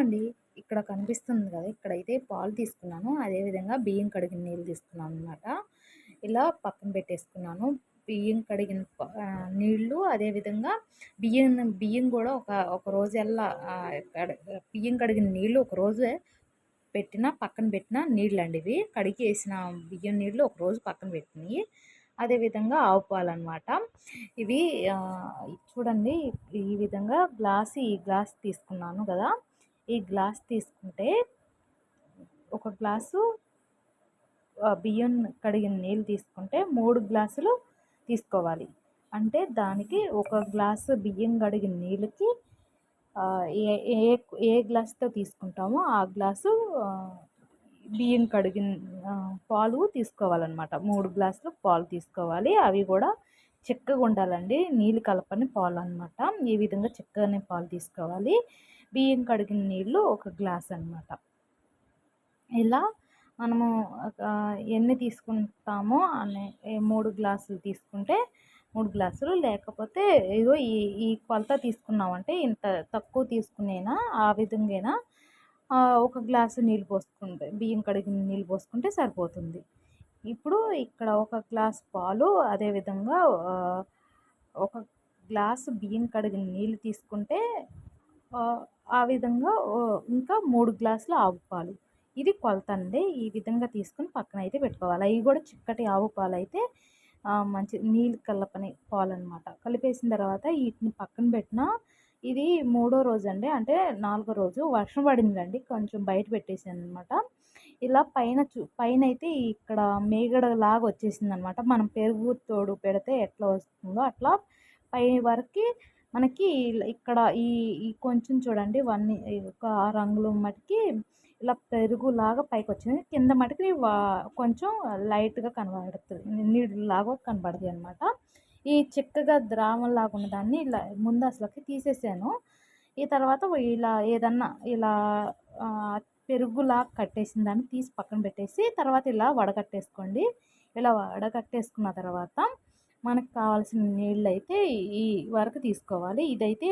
అండి. ఇక్కడ కనిపిస్తుంది కదా ఇక్కడైతే పాలు తీసుకున్నాను. అదేవిధంగా బియ్యం కడిగిన నీళ్ళు తీసుకున్నాను అనమాట ఇలా పక్కన పెట్టేసుకున్నాను. బియ్యం కడిగిన నీళ్ళు అదేవిధంగా బియ్యం బియ్యం కూడా ఒక ఒక రోజల్లా బియ్యం కడిగిన నీళ్ళు ఒక రోజే పెట్టిన పక్కన పెట్టిన నీళ్ళు అండి ఇవి. కడిగి వేసిన బియ్యం నీళ్ళు ఒక రోజు పక్కన పెట్టినవి అదేవిధంగా ఆవు పాలు అనమాట ఇవి చూడండి ఈ విధంగా గ్లాస్ ఈ గ్లాస్ తీసుకున్నాను కదా. ఈ గ్లాస్ తీసుకుంటే ఒక గ్లాసు బియ్యం కడిగిన నీళ్ళు తీసుకుంటే మూడు గ్లాసులు తీసుకోవాలి. అంటే దానికి ఒక గ్లాసు బియ్యం కడిగిన నీళ్ళకి ఏ ఏ ఏ గ్లాస్తో తీసుకుంటామో ఆ గ్లాసు బియ్యం కడిగిన పాలు తీసుకోవాలన్నమాట. మూడు గ్లాసులు పాలు తీసుకోవాలి. అవి కూడా చిక్కగా ఉండాలండి. నీళ్ళు కలపని పాలు అనమాట ఈ విధంగా చిక్కగానే పాలు తీసుకోవాలి. బియ్యం కడిగిన నీళ్ళు ఒక గ్లాస్ అనమాట ఇలా మనము ఎన్ని తీసుకుంటామో అనే మూడు గ్లాసులు తీసుకుంటే మూడు గ్లాసులు లేకపోతే ఏదో ఈ ఈ కొలత తీసుకున్నామంటే ఇంత తక్కువ తీసుకునేనా ఆ విధంగా ఒక గ్లాసు నీళ్ళు పోసుకుంటే బియ్యం కడిగిన నీళ్ళు పోసుకుంటే సరిపోతుంది. ఇప్పుడు ఇక్కడ ఒక గ్లాస్ పాలు అదేవిధంగా ఒక గ్లాసు బియ్యం కడిగిన నీళ్ళు తీసుకుంటే ఆ విధంగా ఇంకా మూడు గ్లాసులు ఆవు పాలు. ఇది కొలత అండి ఈ విధంగా తీసుకుని పక్కన అయితే పెట్టుకోవాలి. అవి కూడా చిక్కటి ఆవు పాలు అయితే మంచి నీళ్ళు కలపని పాలు అనమాట కలిపేసిన తర్వాత వీటిని పక్కన పెట్టిన ఇది మూడో రోజు అండి అంటే నాలుగో రోజు. వర్షం పడిందండి కొంచెం బయట పెట్టేసాను అనమాట ఇలా పైన చూ పైన అయితే ఇక్కడ మేగడ లాగా వచ్చేసింది అనమాట మనం పెరుగు తోడు పెడితే ఎట్లా వస్తుందో అట్లా పై వరకు మనకి ఇక్కడ ఈ ఈ కొంచెం చూడండి వన్ ఒక రంగులు మటుకి ఇలా పెరుగులాగా పైకి వచ్చింది కింద మటుకి కొంచెం లైట్గా కనబడుతుంది. నీళ్ళలాగా కనబడుతుంది అనమాట ఈ చిక్కగా ద్రావంలాగా ఉన్న దాన్ని ఇలా ముందు అసలుకి తీసేసాను. ఈ తర్వాత ఇలా ఏదన్నా ఇలా పెరుగులా కట్టేసిన దాన్ని తీసి పక్కన పెట్టేసి తర్వాత ఇలా వడగట్టేసుకోండి. ఇలా వడగట్టేసుకున్న తర్వాత మనకు కావాల్సిన నీళ్ళు అయితే ఈ వరకు తీసుకోవాలి. ఇదైతే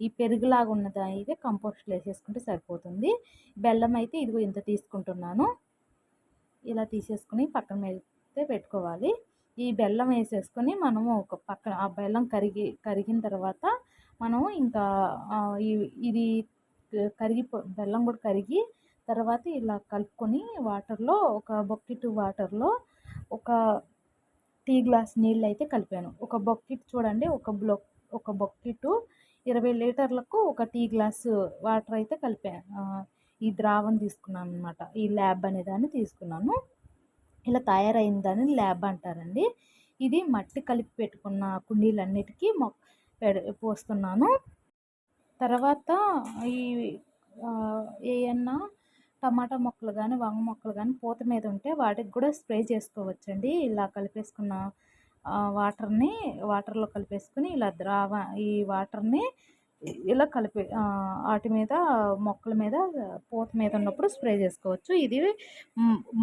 ఈ పెరుగులాగా ఉన్నది అయితే కంపోస్ట్లో వేసేసుకుంటే సరిపోతుంది. బెల్లం అయితే ఇదిగో ఇంత తీసుకుంటున్నాను. ఇలా తీసేసుకుని పక్కన అయితే పెట్టుకోవాలి. ఈ బెల్లం వేసేసుకొని మనము ఒక పక్కన ఆ బెల్లం కరిగి కరిగిన తర్వాత మనం ఇంకా ఇది కరిగి బెల్లం కూడా కరిగి తర్వాత ఇలా కలుపుకొని వాటర్లో ఒక బొక్కెట్ వాటర్లో ఒక టీ గ్లాస్ నీళ్ళు అయితే కలిపాను. ఒక బొక్కెట్ చూడండి ఒక బ్లొ ఒక బొక్కెట్ ఇరవై లీటర్లకు ఒక టీ గ్లాసు వాటర్ అయితే కలిపాను ఈ ద్రావం తీసుకున్నాను అనమాట ఈ ల్యాబ్ అనే దాన్ని తీసుకున్నాను. ఇలా తయారైన దాన్ని ల్యాబ్ అంటారండి. ఇది మట్టి కలిపి పెట్టుకున్న కుండీలన్నిటికీ మొ పోస్తున్నాను. తర్వాత ఈ ఏమన్నా టమాటా మొక్కలు కానీ వంగ మొక్కలు కానీ పూత మీద ఉంటే వాటికి కూడా స్ప్రే చేసుకోవచ్చండి. ఇలా కలిపేసుకున్న వాటర్ని వాటర్లో కలిపేసుకుని ఇలా ద్రావ ఈ వాటర్ని ఇలా కలిపి వాటి మీద మొక్కల మీద పూత మీద ఉన్నప్పుడు స్ప్రే చేసుకోవచ్చు. ఇది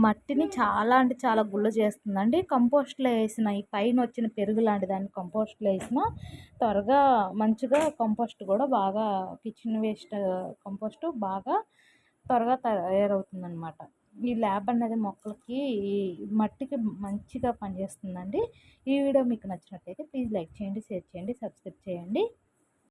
మట్టిని చాలా అంటే చాలా గుళ్ళు చేస్తుందండి. కంపోస్ట్లో వేసిన ఈ పైన వచ్చిన పెరుగు లాంటి దాన్ని కంపోస్ట్లో వేసిన త్వరగా మంచిగా కంపోస్ట్ కూడా బాగా కిచెన్ వేస్ట్ కంపోస్ట్ బాగా త్వరగా తయారవుతుందన్నమాట. ఈ ల్యాబ్ అనేది మొక్కలకి మట్టికి మంచిగా పనిచేస్తుందండి. ఈ వీడియో మీకు నచ్చినట్లయితే ప్లీజ్ లైక్ చేయండి షేర్ చేయండి సబ్స్క్రైబ్ చేయండి.